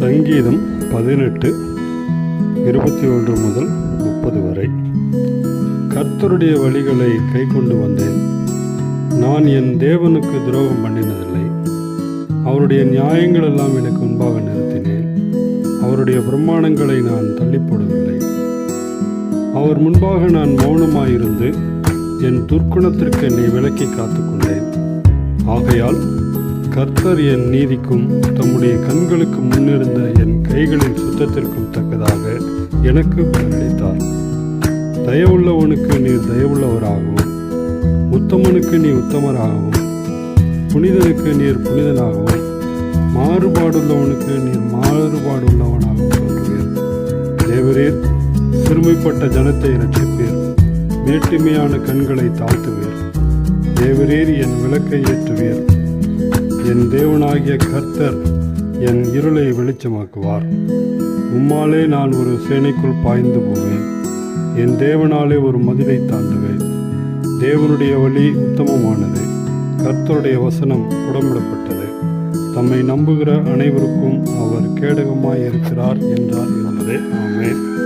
சங்கீதம் பதினெட்டு இருபத்தி ஒன்று முதல் முப்பது வரை. கர்த்தருடைய வழிகளை கை கொண்டு வந்தேன். நான் என் தேவனுக்கு துரோகம் பண்ணினதில்லை. அவருடைய நியாயங்கள் எல்லாம் எனக்கு முன்பாக நிறுத்தினேன். அவருடைய பிரமாணங்களை நான் தள்ளிப்படவில்லை. அவர் முன்பாக நான் மௌனமாயிருந்து என் துர்க்குணத்திற்கு என்னை விலக்கி காத்துக்கொண்டேன். ஆகையால் கர்த்தர் என் நீதிக்கும் தம்முடைய கண்களுக்கு முன்னிருந்த என் கைகளின் சுத்தத்திற்கும் தக்கதாக எனக்கு பதிலளித்தார். தயவுள்ளவனுக்கு நீர் தயவுள்ளவராகவும் உத்தமனுக்கு நீ உத்தமராகவும் புனிதனுக்கு நீர் புனிதனாகவும் மாறுபாடுள்ளவனுக்கு நீர் மாறுபாடுள்ளவனாகவும் தோன்றுவீர். தேவரீர் சிறுமைப்பட்ட ஜனத்தை ரட்சிப்பீர் மேட்டுமையான கண்களை தாழ்த்துவீர். தேவரீர் என் விளக்கை ஏற்றுவீர். என் தேவனாகிய கர்த்தர் என் இருளை வெளிச்சமாக்குவார். உம்மாலே நான் ஒரு சேனைக்குள் பாய்ந்து போவேன். என் தேவனாலே ஒரு மதிலை தாண்டுவேன். தேவனுடைய வழி உத்தமமானது. கர்த்தருடைய வசனம் உடம்பிடப்பட்டது தம்மை நம்புகிற அனைவருக்கும் அவர் கேடகமாய் இருக்கிறார் என்றார் என்பதே ஆமென்.